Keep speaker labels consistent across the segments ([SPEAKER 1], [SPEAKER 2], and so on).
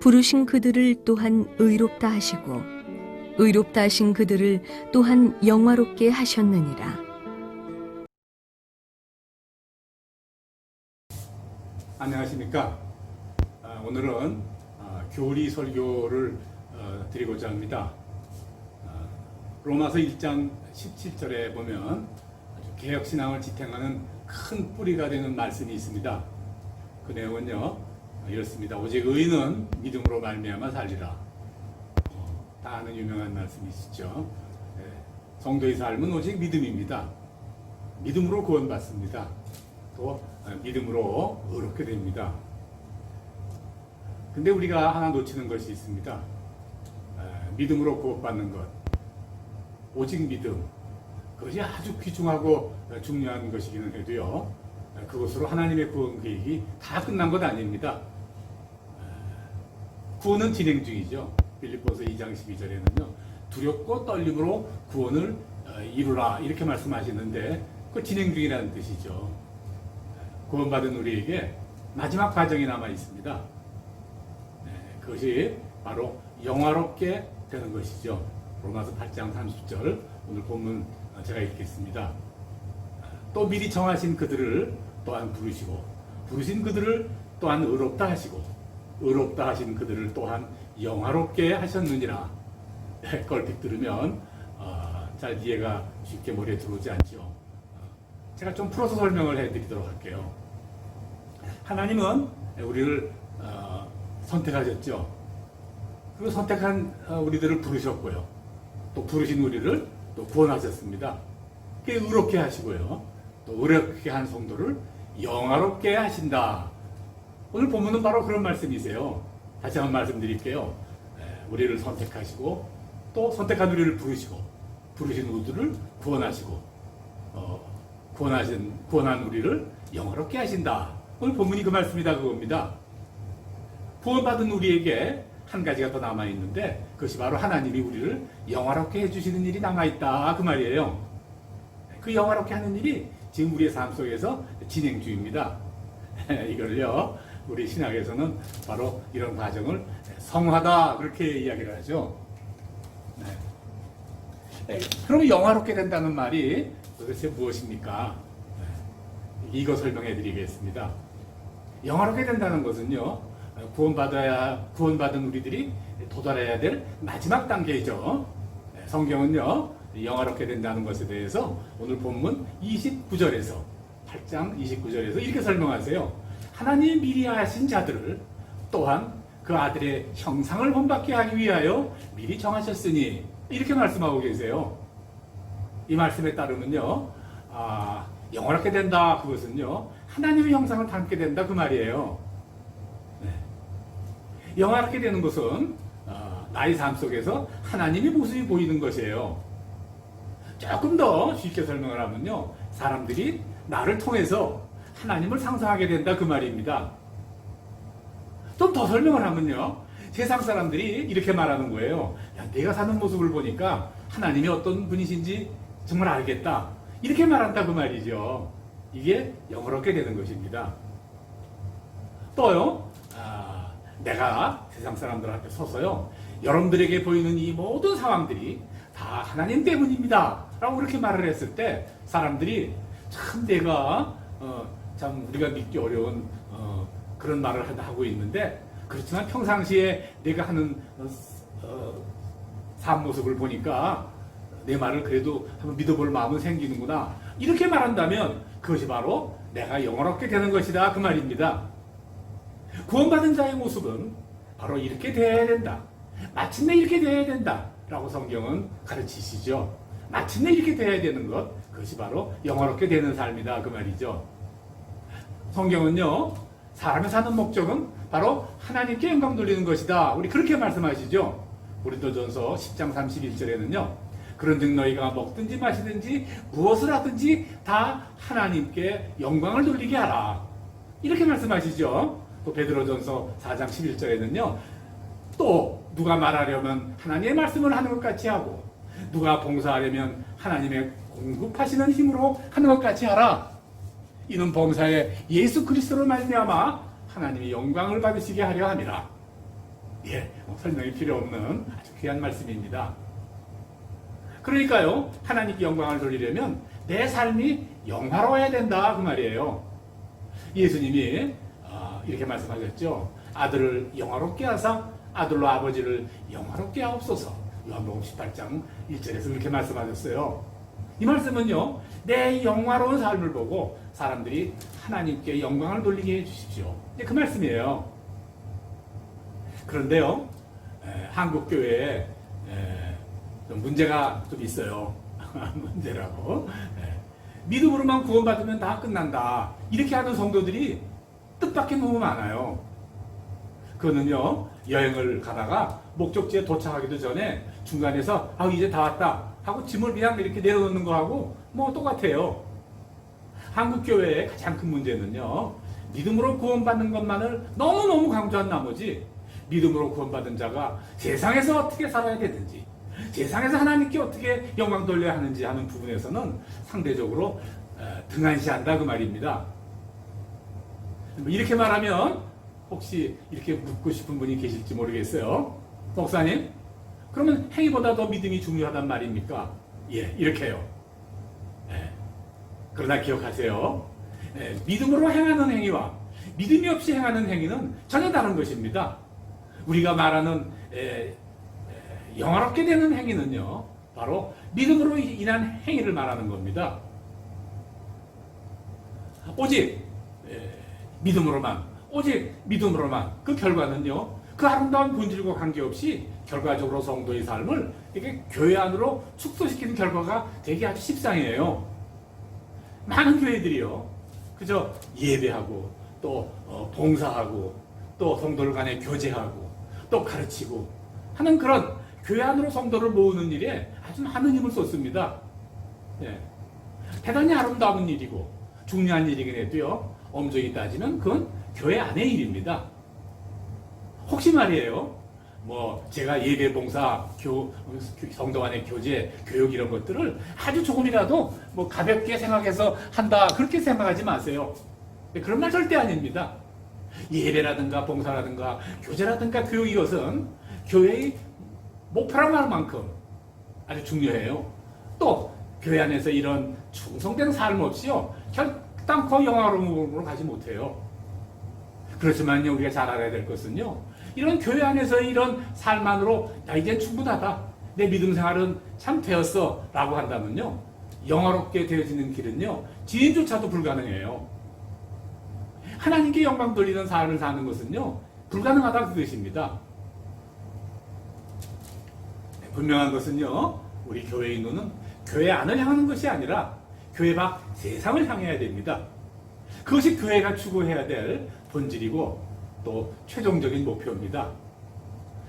[SPEAKER 1] 부르신 그들을 또한 의롭다 하시고 의롭다 하신 그들을 또한 영화롭게 하셨느니라.
[SPEAKER 2] 안녕하십니까. 아, 오늘은 아, 교리 설교를 어, 드리고자 합니다. 아, 로마서 1장 17절에 보면 개혁신앙을 지탱하는 큰 뿌리가 되는 말씀이 있습니다. 그 내용은요 어, 이렇습니다. 오직 의인은 믿음으로 말미암아 살리라. 어, 다 아는 유명한 말씀이시죠. 네, 성도의 삶은 오직 믿음입니다. 믿음으로 구원받습니다. 또 어, 믿음으로 의롭게 됩니다. 근데 우리가 하나 놓치는 것이 있습니다. 에, 믿음으로 구원받는 것. 오직 믿음. 그것이 아주 귀중하고 어, 중요한 것이기는 해도요. 에, 그것으로 하나님의 구원 계획이 다 끝난 것 아닙니다. 에, 구원은 진행 중이죠. 빌립보서 2장 12절에는요. 두렵고 떨림으로 구원을 어, 이루라 이렇게 말씀하시는데 그 진행 중이라는 뜻이죠. 구원받은 우리에게 마지막 과정이 남아 있습니다. 네, 그것이 바로 영화롭게 되는 것이죠. 로마서 8장 30절 오늘 본문 어, 제가 읽겠습니다. 또 미리 정하신 그들을 또한 부르시고 부르신 그들을 또한 의롭다 하시고 의롭다 하신 그들을 또한 영화롭게 하셨느니라. 네, 걸핏 들으면 어, 잘 이해가 쉽게 머리에 들어오지 않죠. 제가 좀 풀어서 설명을 해드리도록 할게요. 하나님은 우리를 어, 선택하셨죠. 그리고 선택한 어, 우리들을 부르셨고요. 또 부르신 우리를 또 구원하셨습니다. 그 의롭게 하시고요. 또 의롭게 한 성도를 영화롭게 하신다. 오늘 본문은 바로 그런 말씀이세요. 다시 한번 말씀드릴게요. 에, 우리를 선택하시고 또 선택한 우리를 부르시고 부르신 우리들을 구원하시고 어, 구원하신 구원한 우리를 영화롭게 하신다. 오늘 본문이 그 말씀이다 그겁니다. 구원받은 우리에게 한 가지가 더 남아 있는데 그것이 바로 하나님이 우리를 영화롭게 해주시는 일이 남아 있다 그 말이에요. 그 영화롭게 하는 일이 지금 우리의 삶 속에서 진행 중입니다. 이걸요 우리 신학에서는 바로 이런 과정을 성화다 그렇게 이야기를 하죠. 네. 그러면 영화롭게 된다는 말이 도대체 무엇입니까? 네. 이거 설명해 드리겠습니다. 영화롭게 된다는 것은요, 구원받아야, 구원받은 우리들이 도달해야 될 마지막 단계이죠. 네, 성경은요, 영화롭게 된다는 것에 대해서 오늘 본문 29절에서, 8장 29절에서 이렇게 설명하세요. 하나님 미리 하신 자들을 또한 그 아들의 형상을 본받게 하기 위하여 미리 정하셨으니, 이렇게 말씀하고 계세요. 이 말씀에 따르면요, 아, 영원하게 된다. 그것은요, 하나님의 형상을 담게 된다. 그 말이에요. 네. 영원하게 되는 것은 어, 나의 삶 속에서 하나님의 모습이 보이는 것이에요. 조금 더 쉽게 설명을 하면요, 사람들이 나를 통해서 하나님을 상상하게 된다. 그 말입니다. 좀 더 설명을 하면요, 세상 사람들이 이렇게 말하는 거예요. 야, 내가 사는 모습을 보니까 하나님이 어떤 분이신지 정말 알겠다. 이렇게 말한다 그 말이죠. 이게 영어롭게 되는 것입니다. 또요, 아, 내가 세상 사람들 앞에 서서요, 여러분들에게 보이는 이 모든 상황들이 다 하나님 때문입니다. 라고 그렇게 말을 했을 때 사람들이 참 내가 어, 참 우리가 믿기 어려운 어, 그런 말을 하- 하고 있는데 그렇지만 평상시에 내가 하는 어, 어, 삶 모습을 보니까 내 말을 그래도 한번 믿어볼 마음은 생기는구나. 이렇게 말한다면 그것이 바로 내가 영어롭게 되는 것이다. 그 말입니다. 구원받은 자의 모습은 바로 이렇게 돼야 된다. 마침내 이렇게 돼야 된다. 라고 성경은 가르치시죠. 마침내 이렇게 돼야 되는 것, 그것이 바로 영어롭게 되는 삶이다. 그 말이죠. 성경은요, 사람이 사는 목적은 바로 하나님께 영광 돌리는 것이다. 우리 그렇게 말씀하시죠. 고린도전서 10장 31절에는요. 그런즉 너희가 먹든지 마시든지 무엇을 하든지 다 하나님께 영광을 돌리게 하라. 이렇게 말씀하시죠. 또 베드로전서 4장 11절에는요. 또 누가 말하려면 하나님의 말씀을 하는 것 같이 하고 누가 봉사하려면 하나님의 공급하시는 힘으로 하는 것 같이 하라. 이는 범사에 예수 그리스도로 말미암아 하나님이 영광을 받으시게 하려 함이라. 예, 뭐 설명이 필요 없는 아주 귀한 말씀입니다. 그러니까요, 하나님께 영광을 돌리려면 내 삶이 영화로워야 된다 그 말이에요. 예수님이 아, 이렇게 말씀하셨죠. 아들을 영화롭게 하사 아들로 아버지를 영화롭게 하옵소서. 요한복음 18장 1절에서 이렇게 말씀하셨어요. 이 말씀은요, 내 영화로운 삶을 보고 사람들이 하나님께 영광을 돌리게 해주십시오. 그 말씀이에요. 그런데요, 에, 한국 교회에 에, 좀 문제가 좀 있어요. 문제라고. 에, 믿음으로만 구원받으면 다 끝난다. 이렇게 하는 성도들이 뜻밖의 너무 많아요. 그거는요, 여행을 가다가 목적지에 도착하기도 전에 중간에서, 아, 이제 다 왔다. 하고 짐을 그냥 이렇게 내려놓는 거하고 뭐 똑같아요. 한국교회의 가장 큰 문제는요, 믿음으로 구원받는 것만을 너무너무 강조한 나머지, 믿음으로 구원받은 자가 세상에서 어떻게 살아야 되는지, 세상에서 하나님께 어떻게 영광 돌려야 하는지 하는 부분에서는 상대적으로 어, 등한시한다 그 말입니다. 뭐 이렇게 말하면 혹시 이렇게 묻고 싶은 분이 계실지 모르겠어요. 목사님, 그러면 행위보다 더 믿음이 중요하단 말입니까? 예, 이렇게요. 예. 그러나 기억하세요. 예, 믿음으로 행하는 행위와 믿음이 없이 행하는 행위는 전혀 다른 것입니다. 우리가 말하는 에, 에, 영화롭게 되는 행위는요, 바로 믿음으로 인한 행위를 말하는 겁니다. 오직 에, 믿음으로만, 오직 믿음으로만 그 결과는요, 그 아름다운 본질과 관계없이 결과적으로 성도의 삶을 이렇게 교회 안으로 축소시키는 결과가 되게 아주 십상이에요. 많은 교회들이요, 그저 예배하고 또 어, 봉사하고 또 성도들 간에 교제하고 또 가르치고 하는 그런 교회 안으로 성도를 모으는 일에 아주 많은 힘을 쏟습니다. 예. 대단히 아름다운 일이고 중요한 일이긴 해도요. 엄정히 따지면 그건 교회 안의 일입니다. 혹시 말이에요. 뭐 제가 예배 봉사, 교 성도 간의 교제, 교육 이런 것들을 아주 조금이라도 뭐 가볍게 생각해서 한다 그렇게 생각하지 마세요. 네, 그런 말 절대 아닙니다. 예배라든가 봉사라든가 교제라든가 교육 이것은 교회의 목표란 말만큼 아주 중요해요. 또 교회 안에서 이런 충성된 삶 없이요 결단코 영화로움으로 가지 못해요. 그렇지만요 우리가 잘 알아야 될 것은요 이런 교회 안에서 이런 삶만으로 나 이제 충분하다 내 믿음 생활은 참 되었어 라고 한다면요 영화롭게 되어지는 길은요 지인조차도 불가능해요. 하나님께 영광 돌리는 삶을 사는 것은요 불가능하다 그것입니다. 분명한 것은요 우리 교회의 눈은 교회 안을 향하는 것이 아니라 교회 밖 세상을 향해야 됩니다. 그것이 교회가 추구해야 될 본질이고 또 최종적인 목표입니다.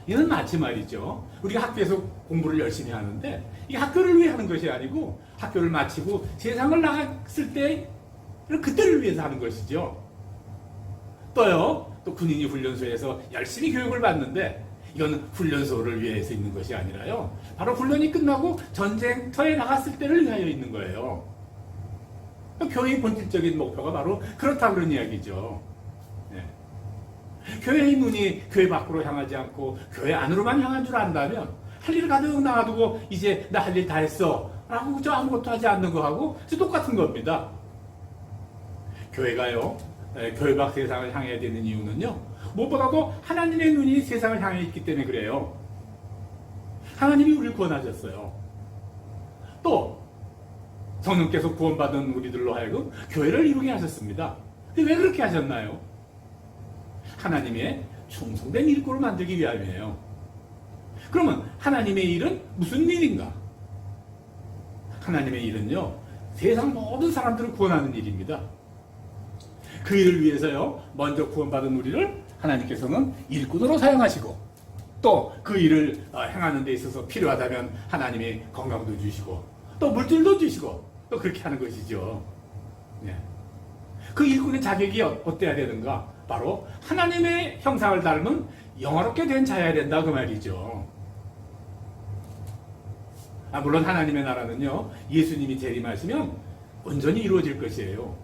[SPEAKER 2] 이는 마치 말이죠. 우리가 학교에서 공부를 열심히 하는데 이 학교를 위해 하는 것이 아니고 학교를 마치고 세상을 나갔을 때 그때를 위해서 하는 것이죠. 또요, 또 군인이 훈련소에서 열심히 교육을 받는데 이건 훈련소를 위해서 있는 것이 아니라요. 바로 훈련이 끝나고 전쟁터에 나갔을 때를 위하여 있는 거예요. 교회의 본질적인 목표가 바로 그렇다 그런 이야기죠. 예. 교회의 눈이 교회 밖으로 향하지 않고 교회 안으로만 향한 줄 안다면 할 일을 가득 놔두고 이제 나 할 일 다 했어 라고 저 아무것도 하지 않는 거하고 똑같은 겁니다. 교회가요, 에, 교회 밖 세상을 향해야 되는 이유는요, 무엇보다도 하나님의 눈이 세상을 향해 있기 때문에 그래요. 하나님이 우리를 구원하셨어요. 또, 성령께서 구원받은 우리들로 하여금 교회를 이루게 하셨습니다. 왜 그렇게 하셨나요? 하나님의 충성된 일꾼을 만들기 위함이에요. 그러면 하나님의 일은 무슨 일인가? 하나님의 일은요, 세상 모든 사람들을 구원하는 일입니다. 그 일을 위해서요, 먼저 구원받은 우리를 하나님께서는 일꾼으로 사용하시고, 또 그 일을 어, 행하는 데 있어서 필요하다면 하나님이 건강도 주시고, 또 물질도 주시고, 또 그렇게 하는 것이죠. 예. 그 일꾼의 자격이 어- 어때야 되는가? 바로 하나님의 형상을 닮은 영화롭게 된 자여야 된다 그 말이죠. 아, 물론 하나님의 나라는요, 예수님이 재림하시면 온전히 이루어질 것이에요.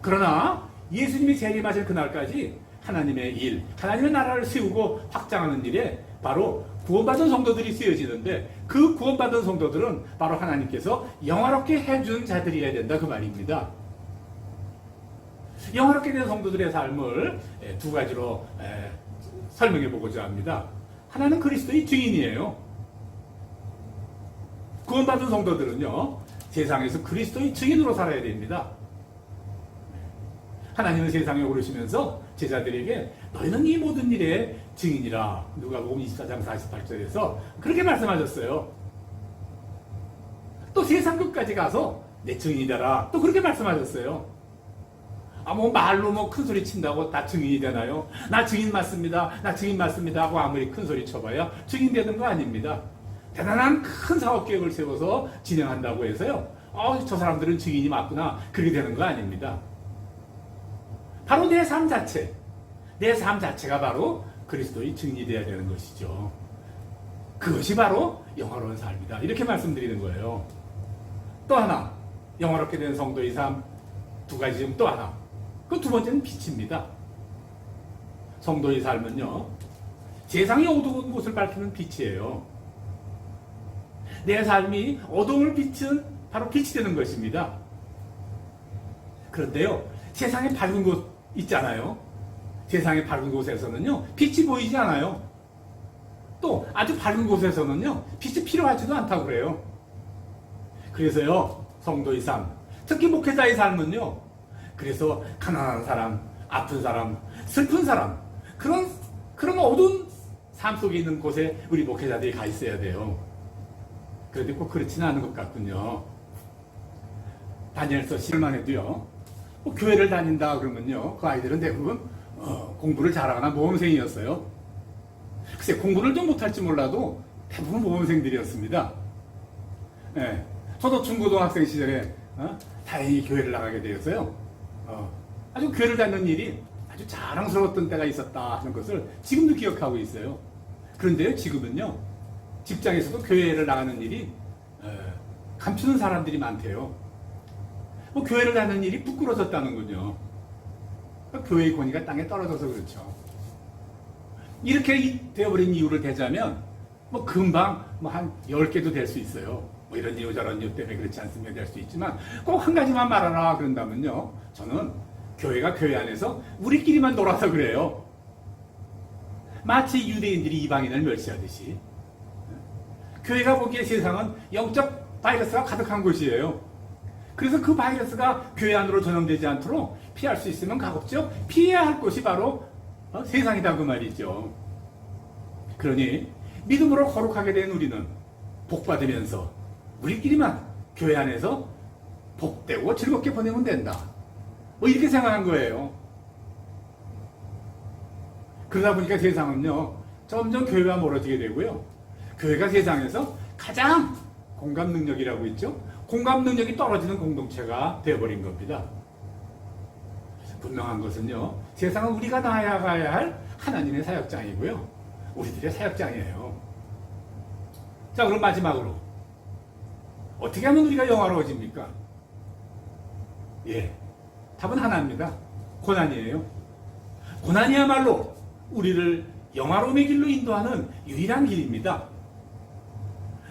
[SPEAKER 2] 그러나 예수님이 재림하실 그날까지 하나님의 일, 하나님의 나라를 세우고 확장하는 일에 바로 구원받은 성도들이 쓰여지는데 그 구원받은 성도들은 바로 하나님께서 영화롭게 해준 자들이어야 된다 그 말입니다. 영화롭게 된 성도들의 삶을 에, 두 가지로 에, 설명해 보고자 합니다. 하나는 그리스도의 증인이에요. 구원받은 성도들은요, 세상에서 그리스도의 증인으로 살아야 됩니다. 하나님은 세상에 오르시면서 제자들에게 너희는 이 모든 일의 증인이라 누가복음 24장 48절에서 그렇게 말씀하셨어요. 또 세상 끝까지 가서 내 증인이다라 또 그렇게 말씀하셨어요. 아, 뭐 말로 뭐 큰 소리 친다고 다 증인이 되나요? 나 증인 맞습니다. 나 증인 맞습니다. 하고 아무리 큰 소리 쳐봐야 증인 되는 거 아닙니다. 대단한 큰 사업 계획을 세워서 진행한다고 해서요. 어, 저 사람들은 증인이 맞구나. 그렇게 되는 거 아닙니다. 바로 내 삶 자체, 내 삶 자체가 바로 그리스도의 증인이 되어야 되는 것이죠. 그것이 바로 영화로운 삶이다. 이렇게 말씀드리는 거예요. 또 하나, 영화롭게 된 성도의 삶 두 가지 중또 하나. 그 두 번째는 빛입니다. 성도의 삶은요, 세상이 어두운 곳을 밝히는 빛이에요. 내 삶이 어둠을 비춘 바로 빛이 되는 것입니다. 그런데요, 세상에 밝은 곳 있잖아요. 세상에 밝은 곳에서는요, 빛이 보이지 않아요. 또 아주 밝은 곳에서는요, 빛이 필요하지도 않다고 그래요. 그래서요, 성도의 삶, 특히 목회자의 삶은요, 그래서 가난한 사람, 아픈 사람, 슬픈 사람, 그런, 그런 어두운 삶 속에 있는 곳에 우리 목회자들이 가 있어야 돼요. 그런데 꼭 그렇지는 않은 것 같군요. 다니엘서 실만 해도요, 뭐 교회를 다닌다 그러면요, 그 아이들은 대부분 어, 공부를 잘하거나 모범생이었어요. 글쎄, 공부를 좀 못할지 몰라도 대부분 모범생들이었습니다. 예, 저도 중고등학생 시절에 어, 다행히 교회를 나가게 되었어요. 어, 아주 교회를 다니는 일이 아주 자랑스러웠던 때가 있었다 하는 것을 지금도 기억하고 있어요. 그런데요, 지금은요, 직장에서도 교회를 나가는 일이 에, 감추는 사람들이 많대요. 뭐 교회를 다니는 일이 부끄러졌다는군요. 그러니까 교회의 권위가 땅에 떨어져서 그렇죠. 이렇게 이- 되어버린 이유를 대자면 뭐 금방 뭐 한 10개도 될 수 있어요. 뭐 이런 이유 저런 이유 때문에 그렇지 않습니다. 될수 있지만 꼭 한 가지만 말하라 그런다면요. 저는 교회가 교회 안에서 우리끼리만 놀아서 그래요. 마치 유대인들이 이방인을 멸시하듯이 교회가 보기에 세상은 영적 바이러스가 가득한 곳이에요. 그래서 그 바이러스가 교회 안으로 전염되지 않도록 피할 수 있으면 가급적 피해야 할 곳이 바로 어, 세상이다 그 말이죠. 그러니 믿음으로 거룩하게 된 우리는 복 받으면서 우리끼리만 교회 안에서 복되고 즐겁게 보내면 된다. 뭐 이렇게 생각한 거예요. 그러다 보니까 세상은요 점점 교회가 멀어지게 되고요. 교회가 세상에서 가장 공감 능력이라고 있죠. 공감 능력이 떨어지는 공동체가 되어버린 겁니다. 분명한 것은요, 세상은 우리가 나아가야 할 하나님의 사역장이고요. 우리들의 사역장이에요. 자, 그럼 마지막으로 어떻게 하면 우리가 영화로워집니까? 예, 답은 하나입니다. 고난이에요. 고난이야말로 우리를 영화로움의 길로 인도하는 유일한 길입니다.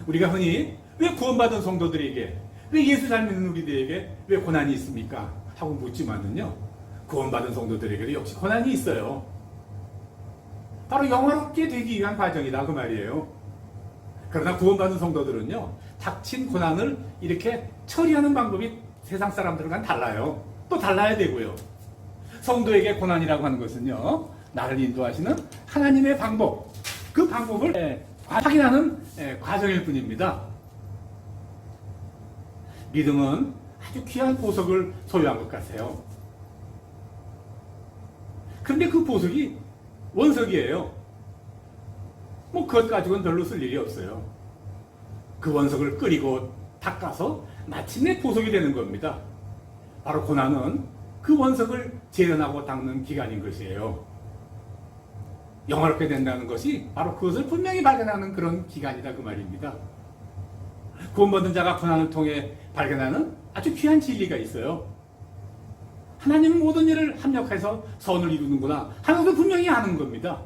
[SPEAKER 2] 우리가 흔히 왜 구원받은 성도들에게 왜 예수 잘 믿는 우리들에게 왜 고난이 있습니까? 하고 묻지만은요. 구원받은 성도들에게도 역시 고난이 있어요. 바로 영화롭게 되기 위한 과정이다 그 말이에요. 그러나 구원받은 성도들은요. 닥친 고난을 이렇게 처리하는 방법이 세상 사람들과는 달라요. 또 달라야 되고요. 성도에게 고난이라고 하는 것은요. 나를 인도하시는 하나님의 방법. 그 방법을 예, 확인하는 예, 과정일 뿐입니다. 믿음은 아주 귀한 보석을 소유한 것 같아요. 그런데 그 보석이 원석이에요. 뭐 그것 가지고는 별로 쓸 일이 없어요. 그 원석을 끓이고 닦아서 마침내 보석이 되는 겁니다. 바로 고난은 그 원석을 재현하고 닦는 기간인 것이에요. 영화롭게 된다는 것이 바로 그것을 분명히 발견하는 그런 기간이다 그 말입니다. 구원받은 자가 고난을 통해 발견하는 아주 귀한 진리가 있어요. 하나님은 모든 일을 합력해서 선을 이루는구나 하는 걸 분명히 아는 겁니다.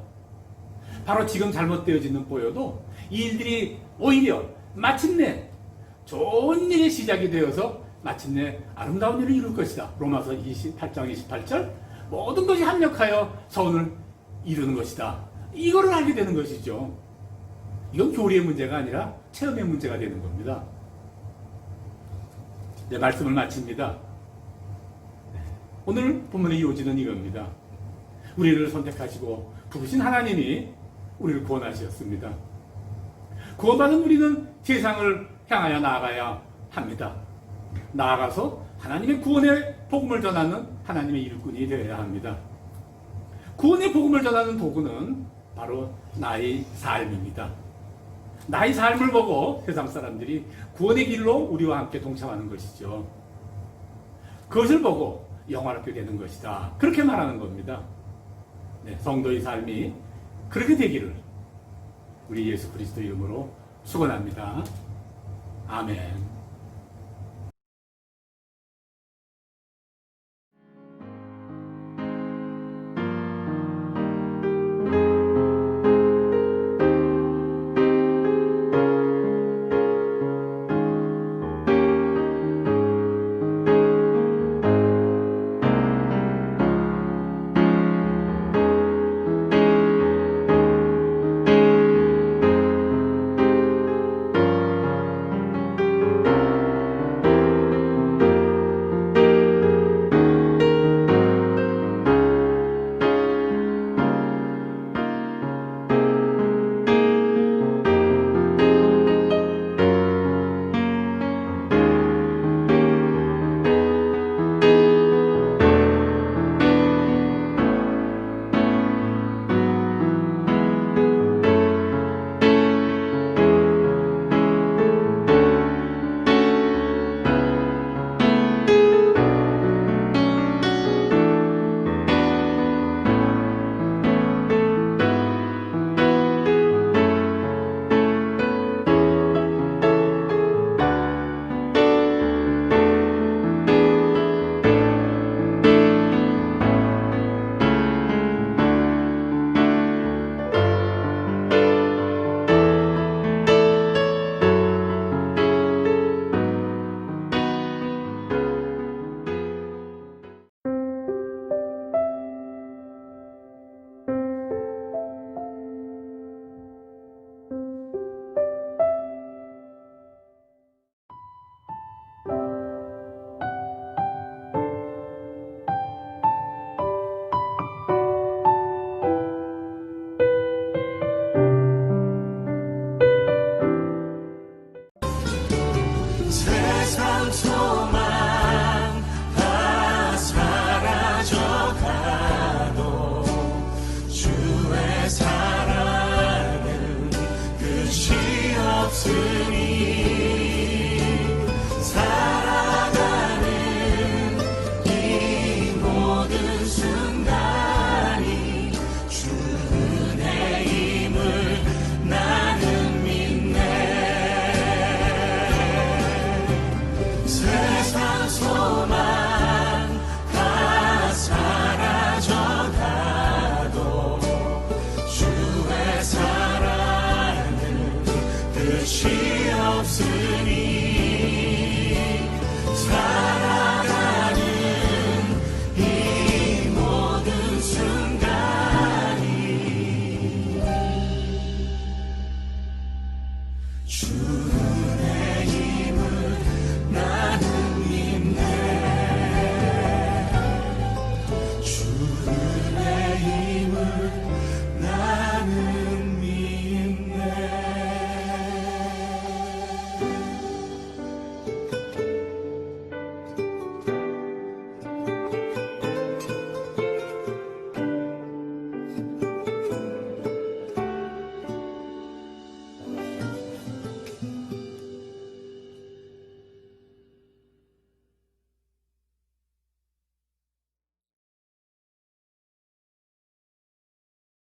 [SPEAKER 2] 바로 지금 잘못되어지는 보여도 이 일들이 오히려 마침내 좋은 일의 시작이 되어서 마침내 아름다운 일을 이룰 것이다. 로마서 28장 28절 모든 것이 합력하여 선을 이루는 것이다. 이거를 알게 되는 것이죠. 이건 교리의 문제가 아니라 체험의 문제가 되는 겁니다. 네, 말씀을 마칩니다. 오늘 본문의 요지는 이겁니다. 우리를 선택하시고 부르신 하나님이 우리를 구원하셨습니다. 구원받은 우리는 세상을 향하여 나아가야 합니다. 나아가서 하나님의 구원의 복음을 전하는 하나님의 일꾼이 되어야 합니다. 구원의 복음을 전하는 도구는 바로 나의 삶입니다. 나의 삶을 보고 세상 사람들이 구원의 길로 우리와 함께 동참하는 것이죠. 그것을 보고 영화롭게 되는 것이다. 그렇게 말하는 겁니다. 네, 성도의 삶이 그렇게 되기를 우리 예수 그리스도 이름으로 축원합니다. 아멘.